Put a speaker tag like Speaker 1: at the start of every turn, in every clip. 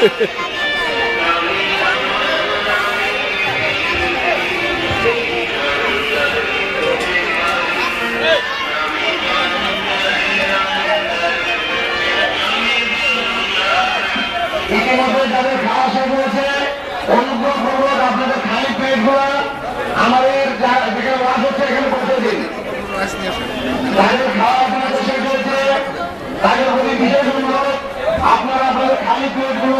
Speaker 1: আমাদের যেখানে বাস হচ্ছে এখানে পৌঁছে দিন তাদের খাওয়া আপনাদের শেষ হয়েছে তাদের প্রতি বিশেষ আপনারা আপনাদের খালি পেটগুলো আমাদের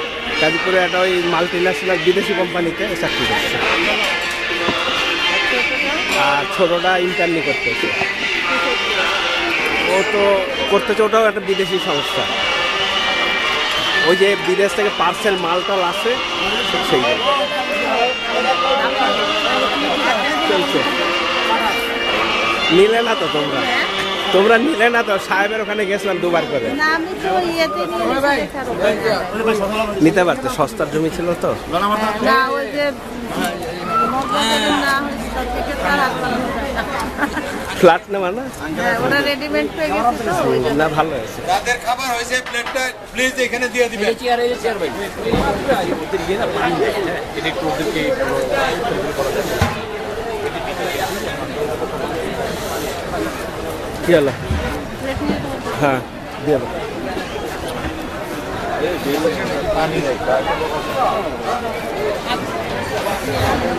Speaker 2: গাজীপুরে একটা ওই মাল্টি ন্যাশনাল বিদেশি কোম্পানিতে চাকরি করছে। আর ছোটটা ইন্টারনি করতেছে। ও তো করতেছে ওটাও একটা বিদেশি সংস্থা। ওই যে বিদেশ থেকে পার্সেল মালটাল আসে সেই। চলছে। নিলে না তো তোমরা? তোমরা নিলে না তো সাহেবের ওখানে গেছিলাম দুবার করে।
Speaker 3: না আমি তো ইয়েতে নিয়ে গেছি
Speaker 2: নিতে পারতো সস্তার জমি ছিল তো। ফ্ল্যাট নেওয়া না?
Speaker 3: হ্যাঁ, ওরা রেডিমেড পেয়ে গেছে তো
Speaker 2: না ভালো আছে
Speaker 4: যাদের খাবার হয়েছে প্লেটটা প্লিজ এখানে দিয়ে দিবেন
Speaker 2: কি হলো হ্যাঁ দিয়ে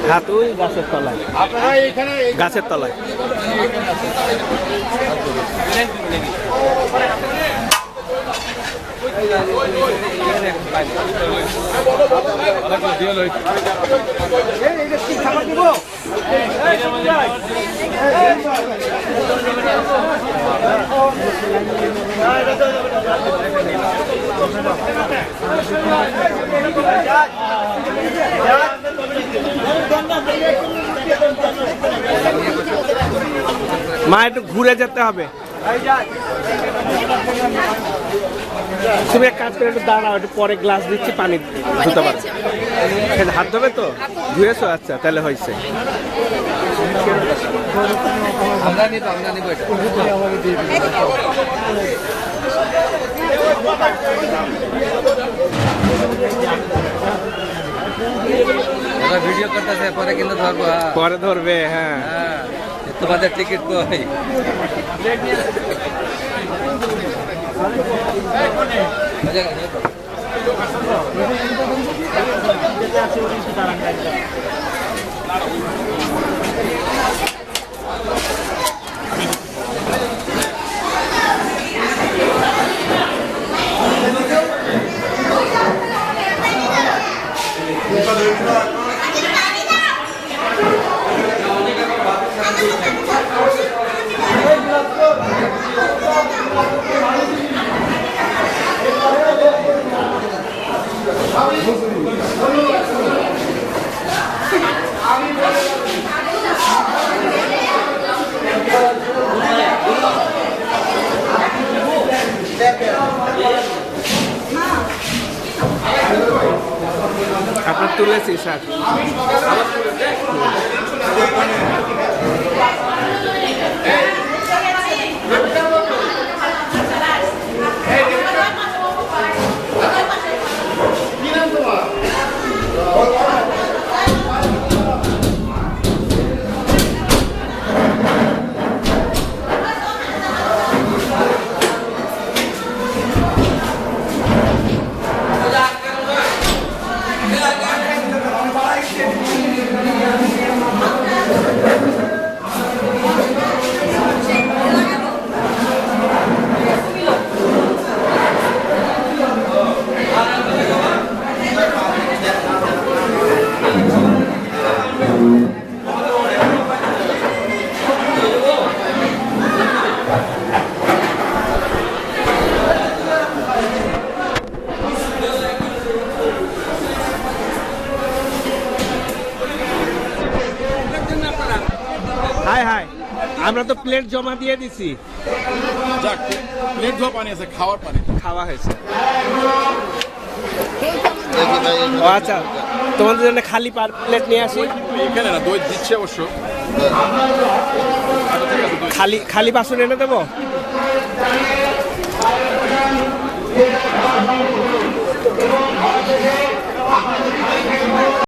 Speaker 2: হাত ওই গাছের তলায়। গাছের তলায়। মা একটু ঘুরে যেতে হবে। তুমি এক কাজ করে একটু দাঁড়াও একটু পরে গ্লাস দিচ্ছি পানি ধুতে পারবে এই হাত ধোবে তো? ধুয়েছো? আচ্ছা তাহলে হয়েছে।
Speaker 4: আমরা নিব আমরা নিব এটা। আমরা ভিডিও করতেছে পরে কিন্তু ধরবো হ্যাঁ।
Speaker 2: পরে ধরবে হ্যাঁ।
Speaker 4: হ্যাঁ তোমাদের টিকিট কই
Speaker 2: আপনার তুলেছি স্যার। High high. আমরা তো প্লেট জমা দিয়ে দিছি।
Speaker 5: যাক প্লেট জমা পানি আছে খাওয়ার পানি।
Speaker 2: খাওয়া হয়েছে। ও আচ্ছা তোমাদের জন্য খালি পার প্লেট নিয়ে আসি।
Speaker 5: এখানে না দই দিচ্ছে অবশ্য।
Speaker 2: খালি খালি বাসন এনে দেবো?